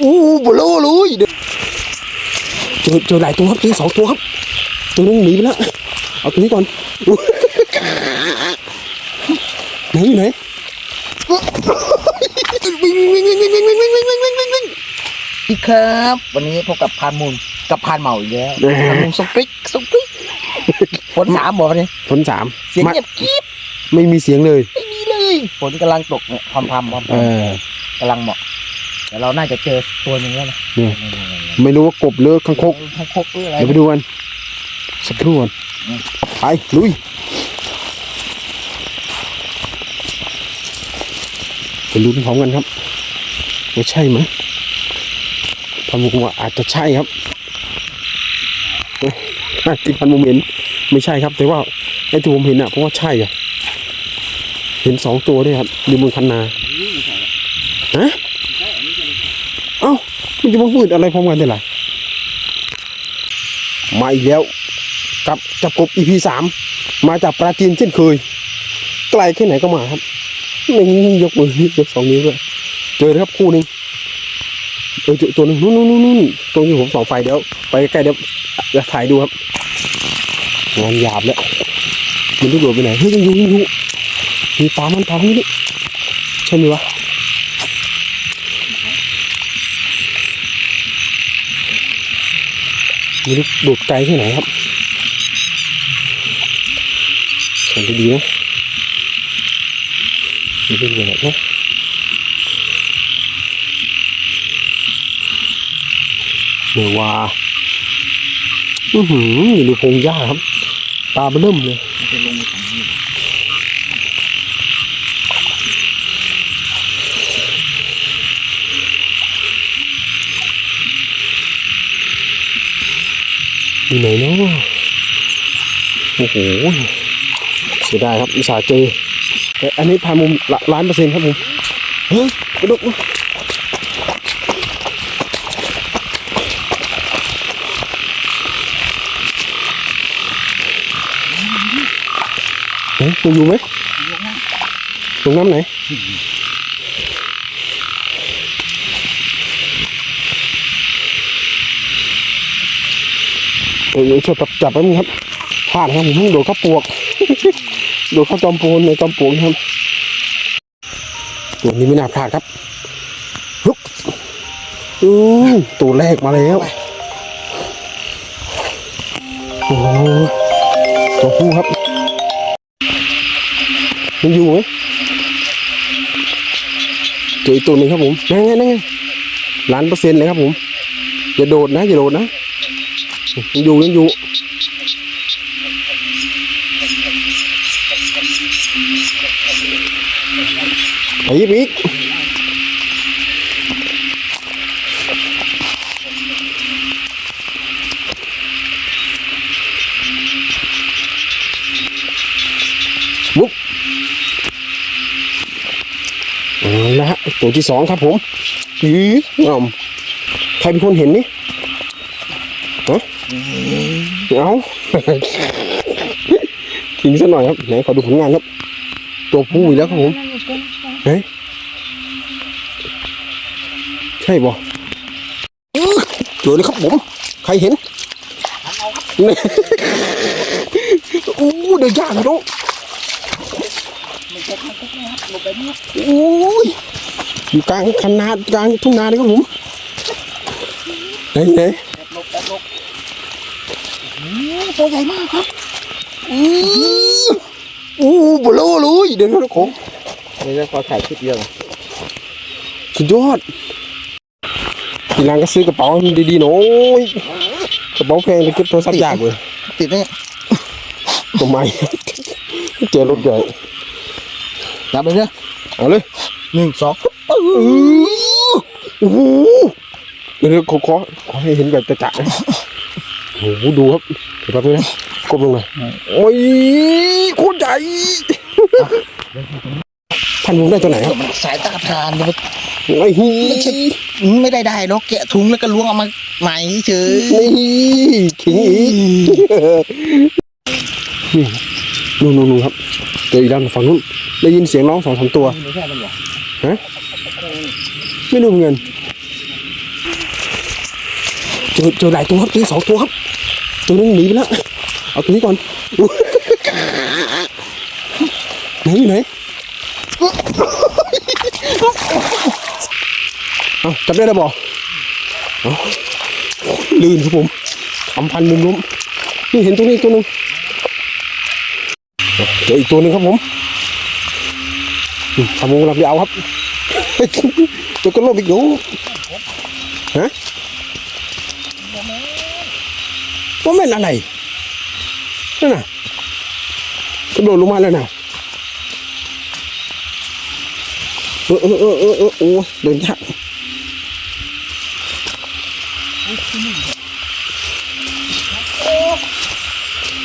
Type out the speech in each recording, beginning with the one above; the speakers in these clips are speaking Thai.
อู้บลอเลยเดี๋ยเจอเจอหลายตัวครับเจอสองตัวครับตัวนึงหนีไปแล้วเอาตัวนี้ก่อนไหนอยู่ไหนวิ่งวิ่งวิ่งวิ่งวิ่งวิ่งวิ่งวิ่งวิ่งวิ่งวิ่งวิ่งพี่ครับ วันนี้พบกับพานมูลกับพานเหมาอีกแล้วแหม่พานมูลสกริกสกริกฝนสามบอกวันนี้ฝนสามเสียงเงียบกริบไม่มีเสียงเลยไม่มีเลยฝนกำลังตกเนี่ยพรำพรำพรำพเอรำอ กำลังเหมาะแต่เราน่าจะเจอตัวหนึ่งแล้วนะเนี่ยไม่รู้ว่ากบหรือคังคกทั้งคกหรืออะไรเดี๋ยวไปดูกันสักครู่ก่อนอืมไปลุยไปลุ้นพร้อมกันครับว่าใช่ไหมพันมุกว่าอาจจะใช่ครับเอ้ยที่พันมุกเห็นไม่ใช่ครับ แต่ว่าไอ้ที่ผมเห็นอะเพราะว่าใช่อะเห็นสองตัวด้วยครับอยู่บนคันนา ฮะเอ้ามันจะมาพูดอะไรพร้อมกันได้ล่ะมาอีกแล้วกับจับกบ EP สามมาจากปราจีนเช่นเคยไกลแค่ไหนก็มาครับนี่ยกมือยกสองนิ้วด้วยเจอเลยครับคู่หนึ่งเออเจอตัวหนึ่งนู่นนู่นนู่นตรงที่ผมส่องไฟเดี๋ยว ไปใกล้เดี๋ยวจะถ่ายดูครับงานหยาบแล้วมันจะโดดไปไหนเฮ้ยยังอยู่ยังอยู่มีปลามันปลาพวกนี้ใช่ไหมวะ ไม่รู้ดูดไกลที่ไหนครับสังเกดีนะไม่รู้ไปไหนะเดี๋ยวาอือหืออยู่ในพงหญ้าครับ ตาเบิ่มเลยมันจะลงมาสองนี้ อยู่ไหนเนาะโอ้โหเสียดายครับอุตส่าห์เจอแต่อันนี้พามุมละล้านเปอร์เซ็นต์ครับผมเฮ้ยกระดกมาเฮ้ยยังอยู่ไหมตรงน้ำไหน เออช่วยจับจับไว้มั้งครับพลาดครับผมเพิ่งโดดเข้าปวกโดดเข้าจอมโพนในจอมปวกนะครับตัวนี้ไม่น่าพลาดครับฮึบอือตัวแรกมาแล้วโอ้โหตัวผู้ครับยังอยู่ไหมเจออีกตัวหนึ่งครับผมนั่นไงนั่นไงล้านเปอร์เซ็นต์เลยครับผมอย่าโดดนะอย่าโดดนะ ยังอยู่ยังอยู่ไปอีกอีกบุ๊บเอาละฮะตัวที่สองครับผมอืออ่อมใครเป็นคนเห็นนี่ เอาทิ้งซะหน่อยครับ ไหนขอดูผลงานครับ ตัวผู้อีกแล้วครับผมเฮ้ยใช่บ่เจอเลยครับผม ใครเห็นนี่อู้เดี๋ยวยากนะลูกไม่ใช่ทางคกนะครับลงไปนี่อู้ยอยู่กลางคันนากลางทุ่งนาเลยครับผมไหนไหน แบบลบแบบลบโอ้โห ตัวใหญ่มากครับอู้อู้บลอเลยเดี๋ยวนะของนี่จะขอถ่ายคลิปเดียวสุดยอดทีหลังก็ซื้อกระเป๋าให้มันดีๆหน่อยกระเป๋าแพงไปเก็บโทรศัพท์ยากเลยติดไหมเนี่ยทำไมเจอรถใหญ่จับเลยเนี่ยเอาเลยหนึ่งสองอื้อโอ้โหเดี๋ยวๆขอขอขอให้เห็นแบบจะๆนะ โอ้โหดูครับเดี๋ยวแป๊บนึงนะกดลงหน่อยโอ้ยโคตรใหญ่พันวงได้ตัวไหนครับมันสายตาพรานเนี่ยมันไอ้ฮีไม่ใช่ไม่ได้ได้หรอกแกะถุงแล้วก็ล้วงเอามาใหม่เฉยนี่ขิงอีกนี่นู่นนู่นนู่นครับเจออีกแล้วฝั่งนู้นได้ยินเสียงร้องสองสามตัวไม่ใช่มันหรอฮะไม่รู้เหมือนกันเจอเจอหลายตัวครับเจอสองตัวครับ ตัวนึงหนีไปแล้ว เอาตัวนี้ก่อนไหนอยู่ไหนเอาจับได้แล้วบอกลื่นครับผมทำพันมุมล้มนี่เห็นตัวนี้ตัวหนึงเจออีกตัวหนึ่งครับผมอืมทำมุมกำลังจะเอาครับตัวก็ลบอีกอยู่ฮะ ว่าแม่นอะไรนั่นน่ะกระโดดลงมาแล้วนะเออเออเออเออเออโอ้เดินยาก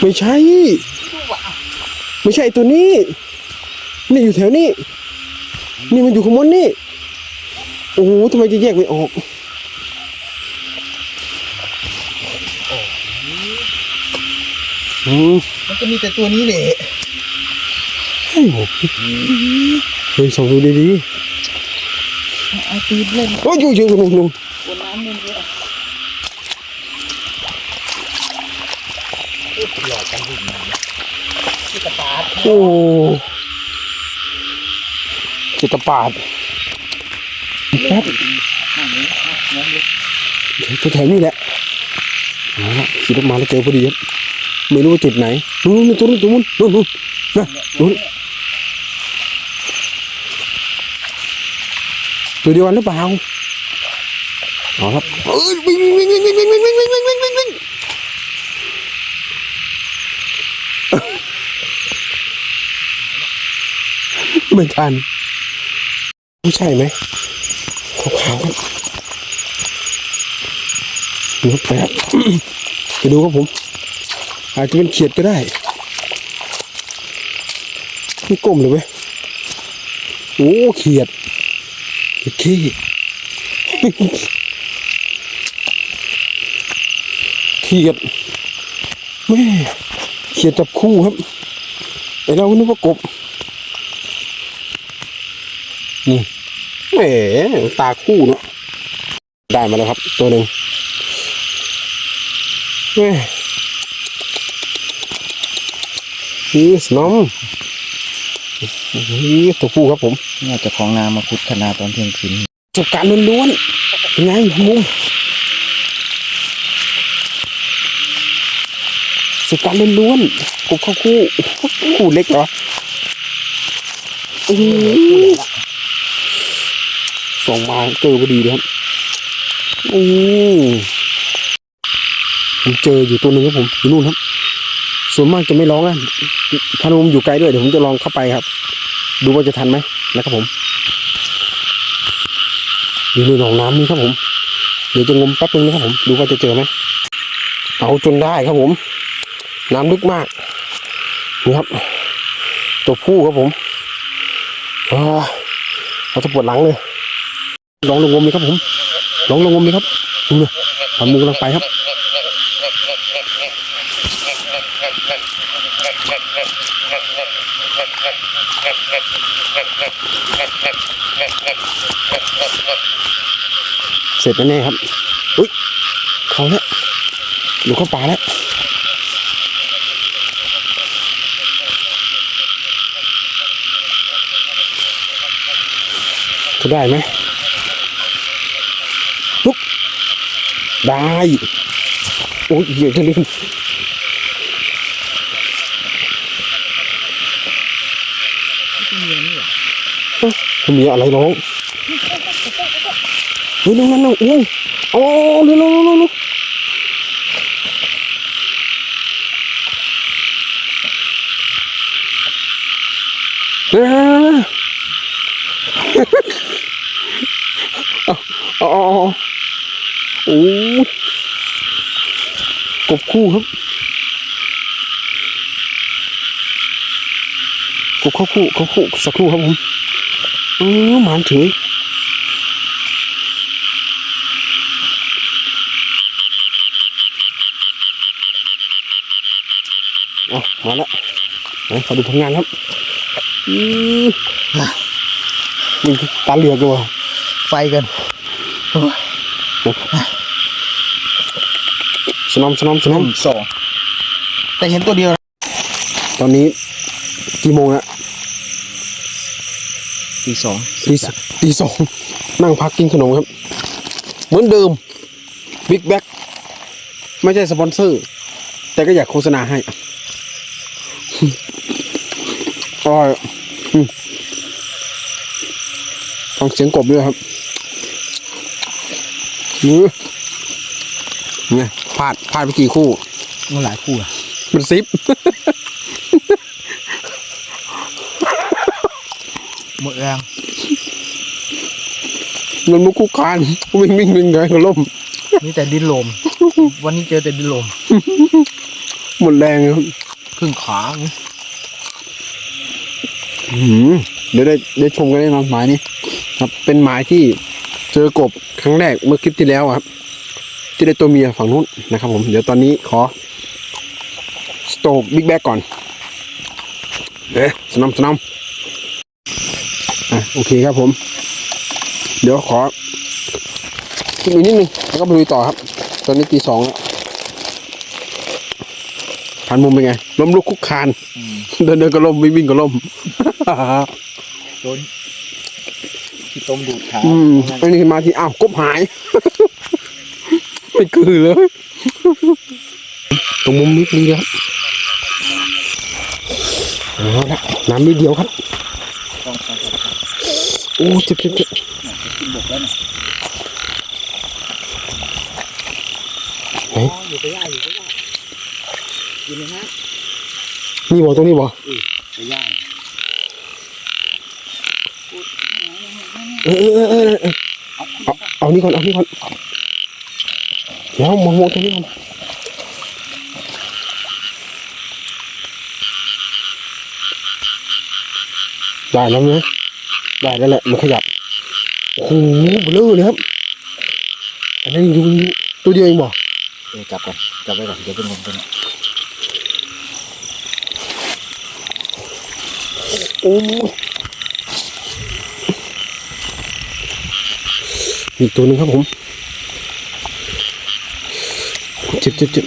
ไม่ใช่ ไม่ใช่ตัวนี้ นี่อยู่แถวนี้ นี่มันอยู่ข้างบนนี่ โอ้โหทำไมจะแยกไม่ออก มมันจะมีแต่ตัวนี้แหละเฮ้ยเฮ้ยส่องดูดีเอาตีนเล่นๆโอ้ยอยู่อยู่ลุงลุงบนน้ำเล่นเยอะหลอกกันหุ่นมาที่กระปาดโอ้จิตปาดแป๊บนั่งนี้นั่งเลยตัวแถวนี้แหละเอาละขี่รถมาแล้วเจอพอดีครับ ไม่รู้จุดไหนนู่นนู่ตัวนู้นตัวนู้นนู่นนู่นนะนู่นตัวเดียวกันหรือเปล่าเอาครับเอ้ยวิ่งวิ่งวิ่งวิ่งวิ่งวิ่งวิ่งวิ่งวิ่งวิ่งวิ่งวิ่งไม่ทันไม่ใช่ไหมขาวๆครับดูครับไปครับไปดูครับผม อาจจะเป็นเขียดก็ได้ไม่ก้มเลยเว้ยโอ้เขียดเขียดขี้เขียดแม่เขียดจับคู่ครับไอเราก็นึกว่ากบนี่แหมตาคู่เนาะได้มาแล้วครับ ตัวหนึ่งแม่ นี่สนมนี่ตัวผู้ครับผมเนี่ยเจ้าของนามาขุดขนาดตอนเที่ยงคืนประสบการณ์ล้วนๆเป็นไงมุมประสบการณ์ล้วนๆกบเข้าคู่คู่เล็กเหรออื้อหือส่งมาเจอพอดีเลยครับอือผมเจออยู่ตัวหนึ่งครับผมอยู่นู่นครับ ส่วนมากจะไม่ร้องอะพานุมอยู่ไกลด้วยเดี๋ยวผมจะลองเข้าไปครับ ดูว่าจะทันไหมนะครับผมอยู่ในหนองน้ำนี่ครับผม เดี๋ยวจะงมแป๊บนึงนะครับผม ดูว่าจะเจอไหมเอาจนได้ครับผม น้ำลึกมากนี่ครับ ตัวผู้ครับผมอ่าเขาจะปวดหลังเลยลองลงงมเลยครับผมลองลงงมเลยครับดูเลยทำมือกำลังไปครับ เสร็จแน่ๆครับ อุ้ยเขาแล้วดูเข้าป่าแล้วจะได้ไหมลุกได้โอ้ยเหยียดจะลืมที่เมียนี่หรอมันมีอะไรร้อง เฮ้ยน้องนั่นน้องอ้วงโอ้เร็วเร็วเร็วเร็วอ๋อโอ้กบคู่ครับกบเข้าคู่เข้าคู่สักครู่ครับผมเออหมานเฉย เอามาแล้วไหนขอดูผลงานครับอือมันตาเหลือกเลยว่ะไฟกันโอ้ยสนอมสนอมสนอมสองแต่เห็นตัวเดียวนะตอนนี้กี่โมงแล้วตีสองตีสตีสองนั่งพักกินขนมครับ เหมือนเดิมบิ๊กแบ็กไม่ใช่สปอนเซอร์ แต่ก็อยากโฆษณาให้ อร่อยอืมฟังเสียงกบด้วยครับมือเนี่ยพลาดพลาดไปกี่คู่มันหลายคู่อะมันซิปหมดแรงมันมุกคุกคานวิ่งวิ่งวิ่งไงก็ล่มมีแต่ดินลม วันนี้เจอแต่ดินลม หมดแรงครับครึ่งขาอื้อหือ เดี๋ยวได้ได้ชมกันแน่นอนหมายนี้ครับ เป็นหมายที่เจอกบครั้งแรกเมื่อคลิปที่แล้วครับ ที่ได้ตัวเมียฝั่งนู้นนะครับ ผม เดี๋ยวตอนนี้ขอสโตกบิ๊กแบกก่อนเอ๊ะสนามสนามอะโอเคครับผม เดี๋ยวขอกินอีกนิดนึงแล้วก็ไปลุยต่อครับ ตอนนี้ตีสองแล้ว ผ่านมุมเป็นไงล้มลุกคุกคาน เดินเดินก็ล้มวิ่งวิ่งก็ล้มโดนที่ต้มดูดขาอืมอันนี้มาที่อ้าวกบหาย ไม่คือเลย ตรงมุมนิดนึงครับเอาละน้ำนิดเดียวครับต้องต้องต้องต้องโอ้เจ็บเจ็บเจ็บกินบกแล้วนะเฮ้ยอยู่ไปย่าอยู่ไปย่า กินเลยฮะนี่บ่ตรงนี้บ่ไปย่าเออเออเออเออเออเอาเอานี่ก่อนเอานี่ก่อนเดี๋ยวมองมองตรงนี้ก่อนได้แล้วนะได้แล้วแหละมันขยับโอ้โหเบลอเลยครับอันนั้นยังอยู่ยังอยู่ตัวเดียวเองบ่เออจับก่อนจับไปก่อนเดี๋ยวเป็นลมตัวนี้ โอ้อีกตัวหนึงครับผมเจ็บเจ็บเจ็บ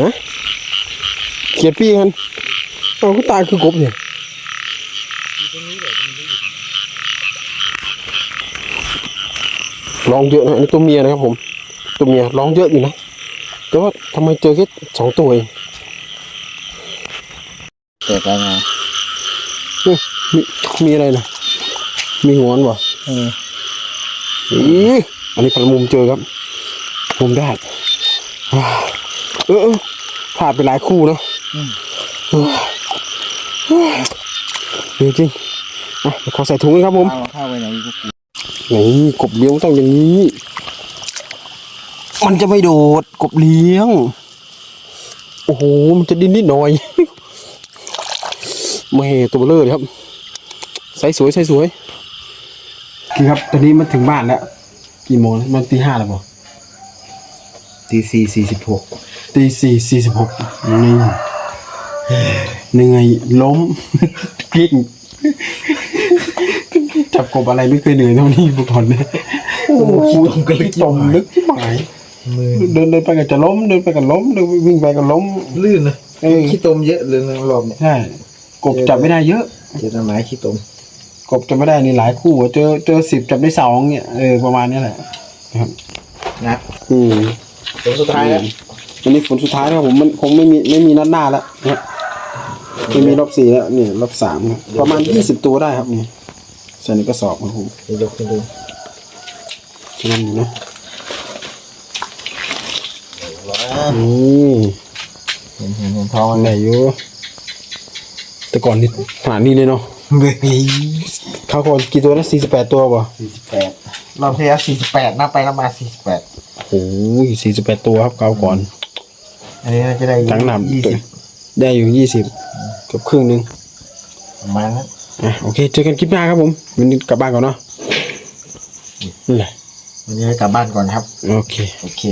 ฮะเขียดพี่กันเอาก็ตายคือกบเนี่ยร้องเยอะนะนี่ตัวเมียนะครับผม ตัวเมียร้องเยอะอยู่นะแต่ว่าทำไมเจอแค่สองตัวเอง แต่ไปมามีมีอะไรนะมีหัวมันบ่เอออีอันนี้พลมุมเจอครับมุมได้อ่าเออเออผ่านไปหลายคู่เนาะเออเออจริงจริงๆอะเดี๋ยวขอใส่ถุงเลยครับผมข้าวข้าวไว้ไหนพวกกูนี่กบเลี้ยงต้องอย่างนี้ มันจะไม่โดดกบเลี้ยง โอ้โห มันจะดิ้นนิดหน่อย ไม่ตัวเบลอเลยครับใส่สวยใส่สวยคือครับ ตอนนี้มันถึงบ้านแล้ว กี่โมงแล้วมันตีห้าแล้วป่ะตีสี่สี่สิบหกตีสี่สี่สิบหกนี่เหนื่อยล้มพลิกจับกบอะไรไม่เคยเหนื่อยเท่านี้มาก่อนเลยโอ้โหขี้ตมกันเลยตมลึกที่หมายมือเดินเดินไปก็จะล้มเดินไปก็ล้มเดินวิ่งไปก็ล้มลื่นนะเออขี้ตมเยอะเลยนะรอบเนี่ยใช่ กบจับไม่ได้เยอะ เจอต้นไม้ขี้ตมกบจับไม่ได้นี่หลายคู่อะเจอเจอสิบจับได้สองเนี่ยเออประมาณนี้แหละนะครับนะอืมตัวสุดท้ายแล้วอันนี้ผลสุดท้ายนะครับผมมันคงไม่มีไม่มีนัดหน้าแล้วนะไม่มีรอบสี่แล้วเนี่ยรอบสามครับประมาณยี่สิบตัวได้ครับเนี่ยใส่ในกระสอบครับผมเดี๋ยวยกขึ้นดูฉะนั้นอยู่นะว้านี่เห็นเห็นเห็นท้องอัมันนไหนอยู่ แต่ก่อนนี่ขนาดนี้เลยเนาะเฮ้ยข้าวโคนกี่ตัวนะสี่สิบแปดตัวป่ะสี่สิบแปดรอบที่แล้วสี่สิบแปดนับไปนับมาสี่สิบแปดโอ้ยสี่สิบแปดตัวครับข้าวก่อน อันนี้น่าจะได้ทั้งหนำยี่สิบได้อยู่ยี่สิบเกือบครึ่งหนึงประมาณนั้นอะโอเค เจอกันคลิปหน้าครับผมวันนี้กลับบ้านก่อนเนาะนั่นแหละวันนี้กลับบ้านก่อนครับ โอเค โอเค